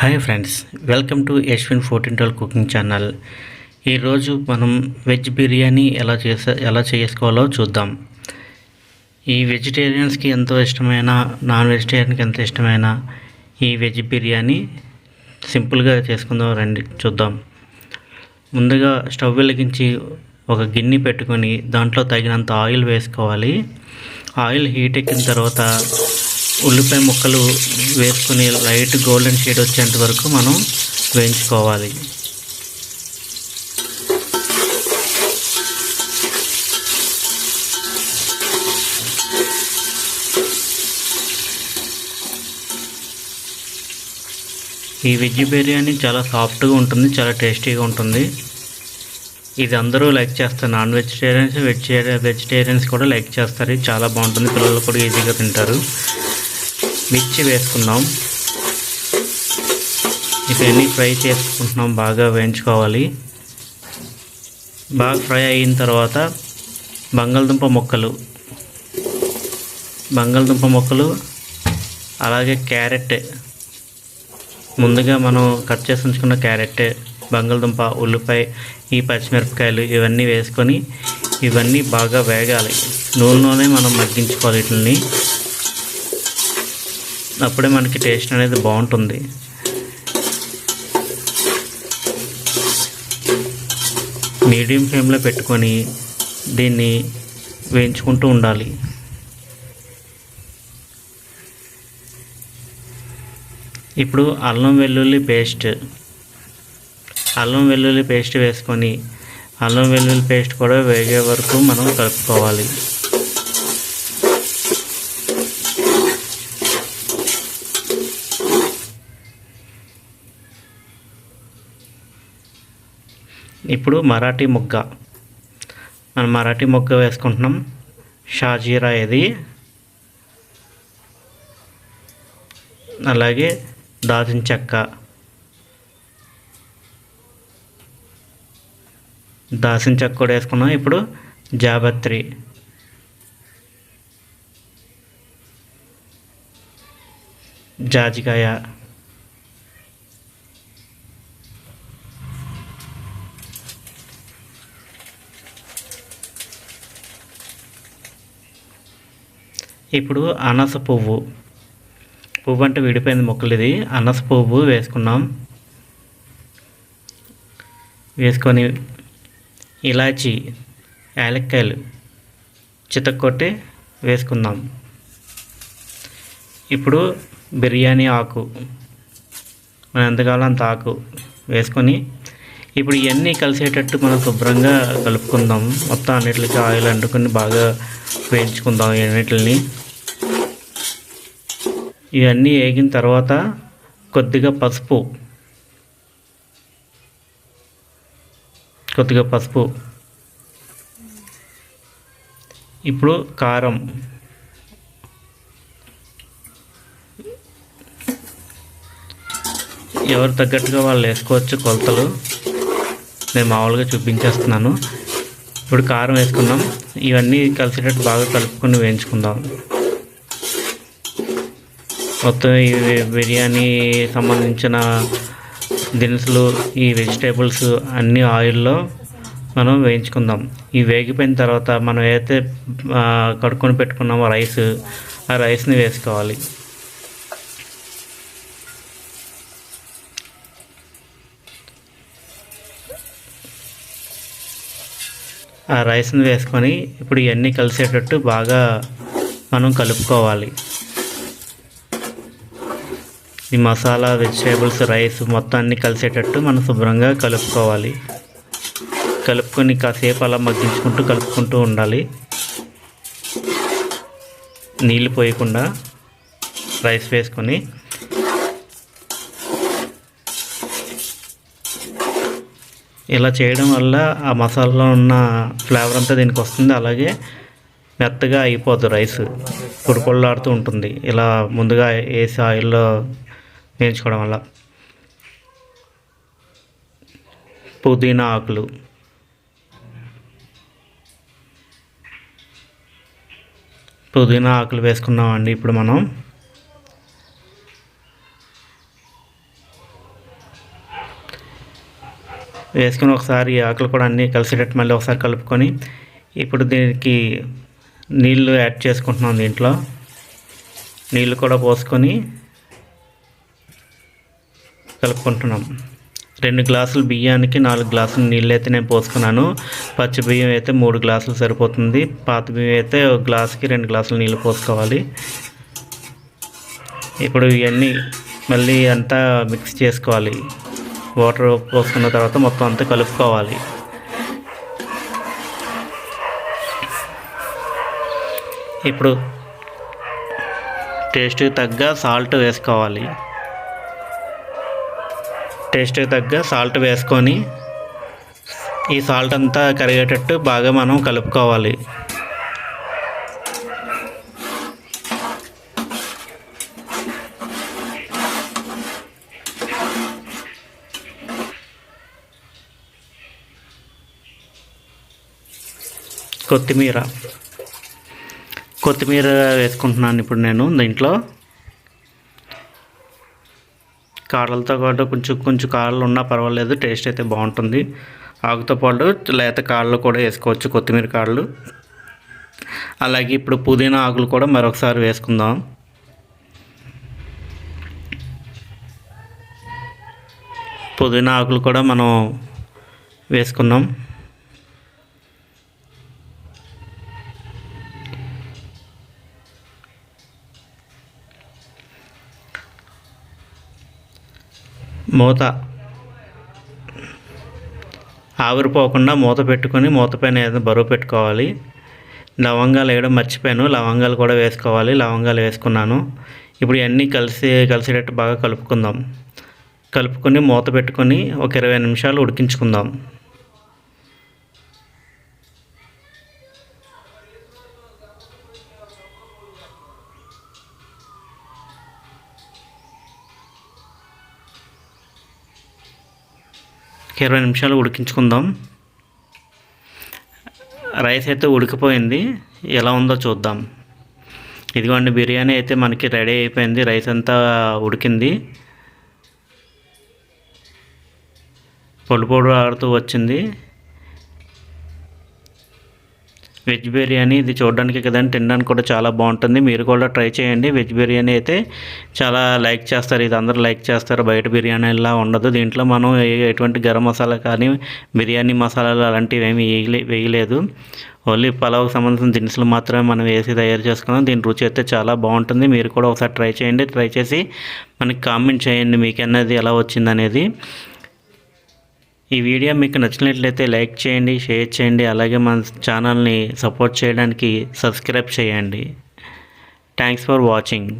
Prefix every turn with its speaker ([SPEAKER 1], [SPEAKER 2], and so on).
[SPEAKER 1] Hi friends welcome to Yashwin fourteen twelve cooking channel. ఈరోజు మనం veg biryani ఎలా చేసే ఎలా చేసుకోవాలో చూద్దాం. ఈ వెజిటేరియన్స్కి ఎంతో ఇష్టమైన నాన్ వెజిటేరియన్కి ఎంత ఇష్టమైన ఈ వెజ్ బిర్యానీ సింపుల్గా చేసుకుందాం రండి చూద్దాం. ముందుగా స్టవ్ వెలిగించి ఒక గిన్నె పెట్టుకొని దాంట్లో తగినంత ఆయిల్ వేసుకోవాలి. ఆయిల్ హీట్ ఎక్కిన తర్వాత ఉల్లిపాయ ముక్కలు వేసుకుని లైట్ గోల్డెన్ షేడ్ వచ్చేంత వరకు మనం వేయించుకోవాలి. ఈ వెజ్ బిర్యానీ చాలా సాఫ్ట్గా ఉంటుంది చాలా టేస్టీగా ఉంటుంది. ఇది అందరూ లైక్ చేస్తారు నాన్ వెజిటేరియన్స్ వెజ్ వెజిటేరియన్స్ కూడా లైక్ చేస్తారు. చాలా బాగుంటుంది పిల్లలు కూడా ఈజీగా తింటారు. మిర్చి వేసుకుందాం. ఇవన్నీ ఫ్రై చేసుకుంటున్నాం బాగా వేయించుకోవాలి. బాగా ఫ్రై అయిన తర్వాత బంగాళదుంప ముక్కలు. బంగాళదుంప ముక్కలు అలాగే క్యారెట్. ముందుగా మనం కట్ చేసి ఉంచుకున్న క్యారెట్ బంగాళదుంప ఉల్లిపాయ ఈ పచ్చిమిరపకాయలు ఇవన్నీ వేసుకొని ఇవన్నీ బాగా వేగాలి. నూనెలోనే మనం మగ్గించుకోవాలి వీటిని అప్పుడే మనకి టేస్ట్ అనేది బాగుంటుంది. మీడియం ఫ్లేమ్లో పెట్టుకొని దీన్ని వేయించుకుంటూ ఉండాలి. ఇప్పుడు అల్లం వెల్లుల్లి పేస్ట్. అల్లం వెల్లుల్లి పేస్ట్ వేసుకొని అల్లం వెల్లుల్లి పేస్ట్ కూడా వేగే వరకు మనం కలుపుకోవాలి. ఇప్పుడు మరాఠీ ముగ్గ. మనం మరాఠీ మొగ్గ వేసుకుంటున్నాం. షాజీరా ఇది. అలాగే దాచిన చెక్క. దాసిన చెక్క కూడా వేసుకున్నాం. ఇప్పుడు జాబత్రి. జాజికాయ. ఇప్పుడు అనస పువ్వు. పువ్వు అంటే విడిపోయింది మొక్కలు ఇది అనస పువ్వు వేసుకున్నాం. వేసుకొని ఇలాచి యాలక్కాయలు చితక్కొట్టి వేసుకుందాం. ఇప్పుడు బిర్యానీ ఆకు. మనం ఎంత కావాలో అంత ఆకు వేసుకొని ఇప్పుడు ఇవన్నీ కలిసేటట్టు మనం శుభ్రంగా కలుపుకుందాం. మొత్తం అన్నిటికి ఆయిల్ అంటుకొని బాగా వేయించుకుందాం ఇవన్నిటిని ఇవన్నీ వేగిన తర్వాత కొద్దిగా పసుపు. కొద్దిగా పసుపు. ఇప్పుడు కారం. ఎవరు తగ్గట్టుగా వాళ్ళు వేసుకోవచ్చు కొలతలు. నేను మామూలుగా చూపించేస్తున్నాను. ఇప్పుడు కారం వేసుకుందాం. ఇవన్నీ కలిసేటట్టు బాగా కలుపుకొని వేయించుకుందాం. మొత్తం ఈ బిర్యానీ సంబంధించిన దినుసులు ఈ వెజిటేబుల్స్ అన్ని ఆయిల్లో మనం వేయించుకుందాం. ఈ వేగిపోయిన తర్వాత మనం ఏదైతే కడుక్కొని పెట్టుకున్నామో రైస్ ఆ రైస్ని వేసుకోవాలి. ఆ రైస్ని వేసుకొని ఇప్పుడు ఇవన్నీ కలిసేటట్టు బాగా మనం కలుపుకోవాలి. ఈ మసాలా వెజిటేబుల్స్ రైస్ మొత్తం అన్నీ కలిసేటట్టు మనం శుభ్రంగా కలుపుకోవాలి. కలుపుకొని కాసేపు అలా మగ్గించుకుంటూ కలుపుకుంటూ ఉండాలి. నీళ్ళు పోయకుండా రైస్ వేసుకొని ఇలా చేయడం వల్ల ఆ మసాలాలో ఉన్న ఫ్లేవర్ అంతా దీనికి వస్తుంది. అలాగే మెత్తగా అయిపోద్ది రైస్. పొడి ఉంటుంది. ఇలా ముందుగా వేసి ఆయిల్లో వేయించుకోవడం వల్ల. పుదీనా ఆకులు. పుదీనా ఆకులు వేసుకున్నామండి. ఇప్పుడు మనం వేసుకుని ఒకసారి ఆకులు కూడా అన్నీ కలిసేటట్టు మళ్ళీ ఒకసారి కలుపుకొని ఇప్పుడు దీనికి నీళ్ళు యాడ్ చేసుకుంటున్నాం దీంట్లో. నీళ్ళు కూడా పోసుకొని కలుపుకుంటున్నాం. రెండు గ్లాసులు బియ్యానికి నాలుగు గ్లాసులు నీళ్ళు అయితే నేను పోసుకున్నాను. పచ్చి బియ్యం అయితే మూడు గ్లాసులు సరిపోతుంది. పాత బియ్యం అయితే ఒక గ్లాసుకి రెండు గ్లాసులు నీళ్ళు పోసుకోవాలి. ఇప్పుడు ఇవన్నీ మళ్ళీ అంతా మిక్స్ చేసుకోవాలి. వాటర్ పోసుకున్న తర్వాత మొత్తం అంతా కలుపుకోవాలి. ఇప్పుడు టేస్ట్కి తగ్గ సాల్ట్ వేసుకోవాలి. టేస్ట్కి తగ్గ సాల్ట్ వేసుకొని ఈ సాల్ట్ అంతా కరిగేటట్టు బాగా మనం కలుపుకోవాలి. కొత్తిమీర. కొత్తిమీర వేసుకుంటున్నాను ఇప్పుడు నేను దీంట్లో. కాడలతో పాటు కొంచెం కొంచెం కాడలు ఉన్నా పర్వాలేదు టేస్ట్ అయితే బాగుంటుంది. ఆకుతో పాటు లేత కాళ్ళు కూడా వేసుకోవచ్చు కొత్తిమీర కాడలు అలాగే ఇప్పుడు పుదీనా ఆకులు కూడా మరొకసారి వేసుకుందాం. పుదీనా ఆకులు కూడా మనం వేసుకున్నాం. మూత ఆవిరిపోకుండా మూత పెట్టుకొని మూత పైన ఏదైనా బరువు పెట్టుకోవాలి. లవంగాలు వేయడం మర్చిపోయాను. లవంగాలు కూడా వేసుకోవాలి. లవంగాలు వేసుకున్నాను. ఇప్పుడు ఇవన్నీ కలిసి కలిసేటట్టు బాగా కలుపుకుందాం. కలుపుకొని మూత పెట్టుకొని ఒక ఇరవై నిమిషాలు ఉడికించుకుందాం. ఇరవై నిమిషాలు ఉడికించుకుందాం. రైస్ అయితే ఉడికిపోయింది. ఎలా ఉందో చూద్దాం. ఇదిగోండి బిర్యానీ అయితే మనకి రెడీ అయిపోయింది. రైస్ అంతా ఉడికింది. పొడి పొడి ఆడుతూ వచ్చింది. వెజ్ బిర్యానీ ఇది చూడడానికి కదండి తినడానికి కూడా చాలా బాగుంటుంది. మీరు కూడా ట్రై చేయండి. వెజ్ బిర్యానీ అయితే చాలా లైక్ చేస్తారు. ఇది అందరూ లైక్ చేస్తారు. బయట బిర్యానీలా ఉండదు. దీంట్లో మనం ఎటువంటి గరం మసాలా కానీ బిర్యానీ మసాలాలు అలాంటివి ఏమి వేయలే వేయలేదు. ఓన్లీ పలావ్కి సంబంధించిన దినుసులు మాత్రమే మనం వేసి తయారు చేసుకున్నాం. దీని రుచి అయితే చాలా బాగుంటుంది. మీరు కూడా ఒకసారి ట్రై చేయండి. ట్రై చేసి మనకి కామెంట్ చేయండి మీకు అన్నది ఎలా వచ్చిందనేది. ఈ వీడియో మీకు నచ్చినట్లయితే లైక్ చేయండి షేర్ చేయండి అలాగే మన ఛానల్ని సపోర్ట్ చేయడానికి సబ్స్క్రైబ్ చేయండి. Thanks for watching